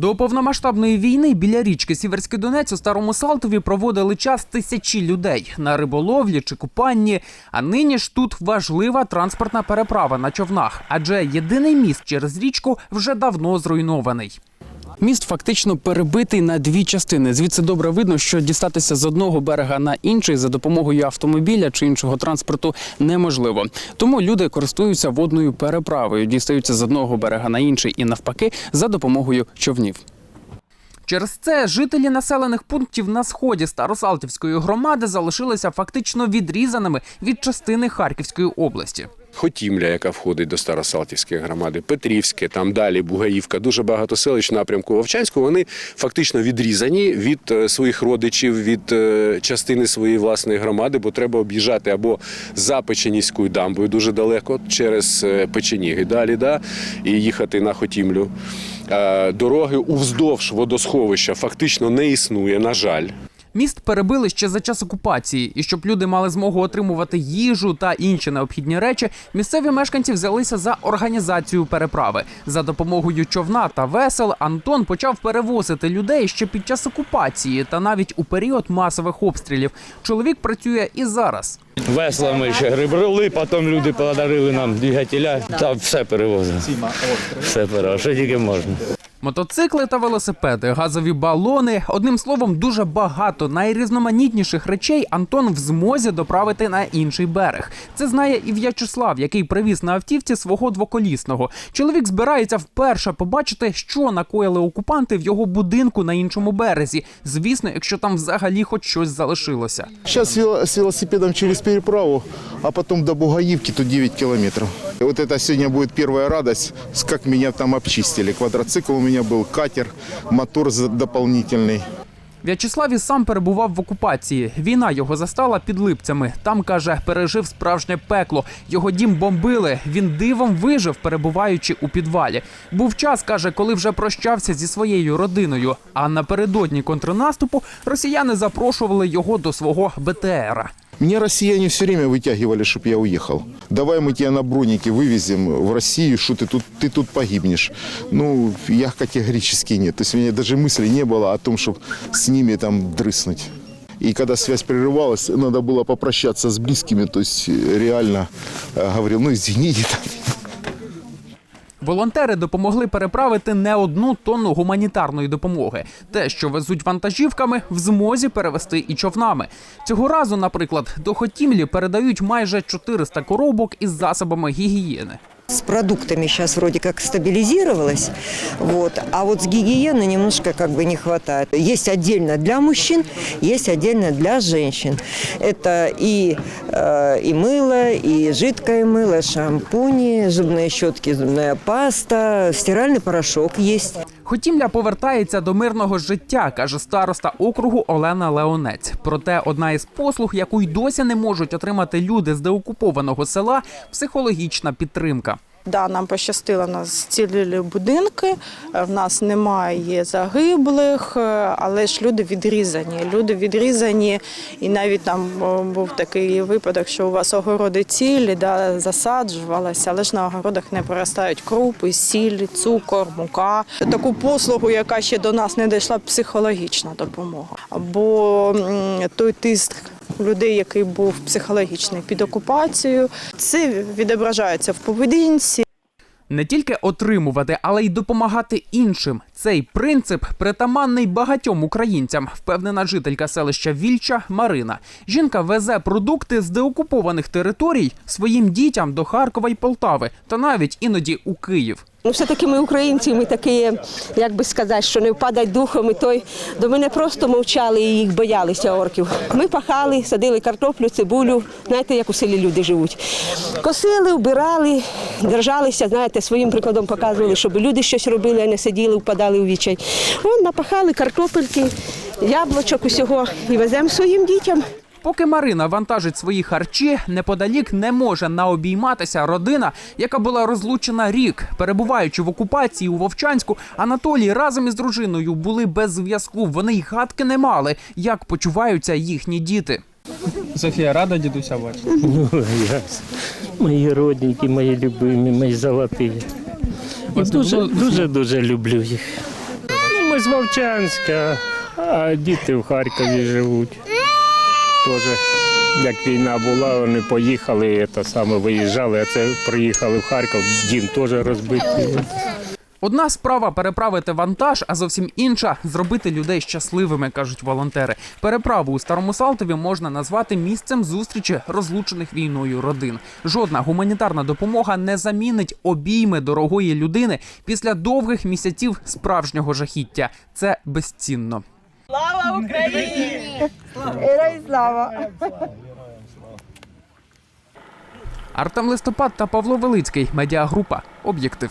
До повномасштабної війни біля річки Сіверський Донець у Старому Салтові проводили час тисячі людей на риболовлі чи купанні. А нині ж тут важлива транспортна переправа на човнах, адже єдиний міст через річку вже давно зруйнований. Міст фактично перебитий на дві частини. Звідси добре видно, що дістатися з одного берега на інший за допомогою автомобіля чи іншого транспорту неможливо. Тому люди користуються водною переправою, дістаються з одного берега на інший і навпаки за допомогою човнів. Через це жителі населених пунктів на сході Старосалтівської громади залишилися фактично відрізаними від частини Харківської області. Хотімля, яка входить до Старосалтівської громади, Петрівське, там далі Бугаївка, дуже багато селищ напрямку Вовчанського. Вони фактично відрізані від е, своїх родичів, від е, частини своєї власної громади, бо треба об'їжджати або за Печенівською дамбою дуже далеко через е, Печеніги далі, да, і їхати на Хотімлю. Дороги уздовж водосховища фактично не існує, на жаль. Міст перебили ще за час окупації, і щоб люди мали змогу отримувати їжу та інші необхідні речі, місцеві мешканці взялися за організацію переправи. За допомогою човна та весел Антон почав перевозити людей ще під час окупації та навіть у період масових обстрілів. Чоловік працює і зараз. Веслами ще грибли, потім люди подарили нам двигателя, та все перевозили. Все перевозили, що тільки можна. Мотоцикли та велосипеди, газові балони. Одним словом, дуже багато найрізноманітніших речей Антон в змозі доправити на інший берег. Це знає і В'ячеслав, який привіз на автівці свого двоколісного. Чоловік збирається вперше побачити, що накоїли окупанти в його будинку на іншому березі. Звісно, якщо там взагалі хоч щось залишилося. Сейчас с велосипедом через переправу, а потом до Бугаевки, тут 9 километров. И вот это сегодня будет первая радость, с как там обчистили. Квадроцикл у меня был, катер, мотор дополнительный. В'ячеслав і сам перебував в окупації. Війна його застала під липцями. Там каже, пережив справжнє пекло. Його дім бомбили. Він дивом вижив, перебуваючи у підвалі. Був час, каже, коли вже прощався зі своєю родиною. А напередодні контрнаступу росіяни запрошували його до свого БТРа. Меня россияне все время вытягивали, чтобы я уехал. Давай мы тебя на бронике вывезем в Россию, что ты тут, ты тут погибнешь. Ну, я категорически нет. То есть у меня даже мысли не было о том, чтобы с ними там дрыснуть. И когда связь прерывалась, надо было попрощаться с близкими. То есть э, реально э, говорил, ну извините, там, Волонтери допомогли переправити не одну тонну гуманітарної допомоги. Те, що везуть вантажівками, в змозі перевести і човнами. Цього разу, наприклад, до Хотімлі передають майже 400 коробок із засобами гігієни. С продуктами сейчас вроде как стабилизировалось, вот, а вот с гигиеной немножко как бы не хватает. Есть отдельно для мужчин, есть отдельно для женщин. Это и, э, и мыло, и жидкое мыло, шампуни, зубные щетки, зубная паста, стиральный порошок есть. Хотімля повертається до мирного життя, каже староста округу Олена Леонець. Проте одна із послуг, яку й досі не можуть отримати люди з деокупованого села психологічна підтримка. Да, нам пощастило, нас зцілили будинки, е, в нас немає загиблих, е, але ж люди відрізані. Люди відрізані, і навіть там був такий випадок, що у вас огороди цілі, да, засаджувалися, але ж на огородах не проростають крупи, сіль, цукор, мука. Таку послугу, яка ще до нас не дійшла, психологічна допомога. Бо той тиск людей, який був психологічний під окупацією, це відображається в поведінці. Не тільки отримувати, але й допомагати іншим. Цей принцип притаманний багатьом українцям, впевнена жителька селища Вільча Марина. Жінка везе продукти з деокупованих територій своїм дітям до Харкова й Полтави, та навіть іноді у Київ. Ну, все-таки ми українці, ми такі, як би сказати, що не впадать духом. І той до мене просто мовчали і їх боялися орків. Ми пахали, садили картоплю, цибулю. Знаєте, як у селі люди живуть. Косили, вбирали, держалися, знаєте, своїм прикладом показували, щоб люди щось робили, а не сиділи, впадали у відчай. Вон напахали картопельки, яблучок усього і веземо своїм дітям. Поки Марина вантажить свої харчі, неподалік не може наобійматися родина, яка була розлучена рік. Перебуваючи в окупації у Вовчанську, Анатолій разом із дружиною були без зв'язку. Вони й гадки не мали, як почуваються їхні діти. Софія рада дідуся бачити? Ну, мої родненькі, мої любимі, мої золоті. І дуже, дуже, дуже люблю їх. Ми з Вовчанська, а діти в Харкові живуть. Теж, як війна була, вони поїхали, це саме виїжджали, а це приїхали в Харків, дім теж розбитий. Одна справа переправити вантаж, а зовсім інша зробити людей щасливими, кажуть волонтери. Переправу у старому Салтові можна назвати місцем зустрічі розлучених війною родин. Жодна гуманітарна допомога не замінить обійми дорогої людини після довгих місяців справжнього жахіття. Це безцінно. Артем Листопад та Павло Велицький. Медіагрупа. Об'єктив.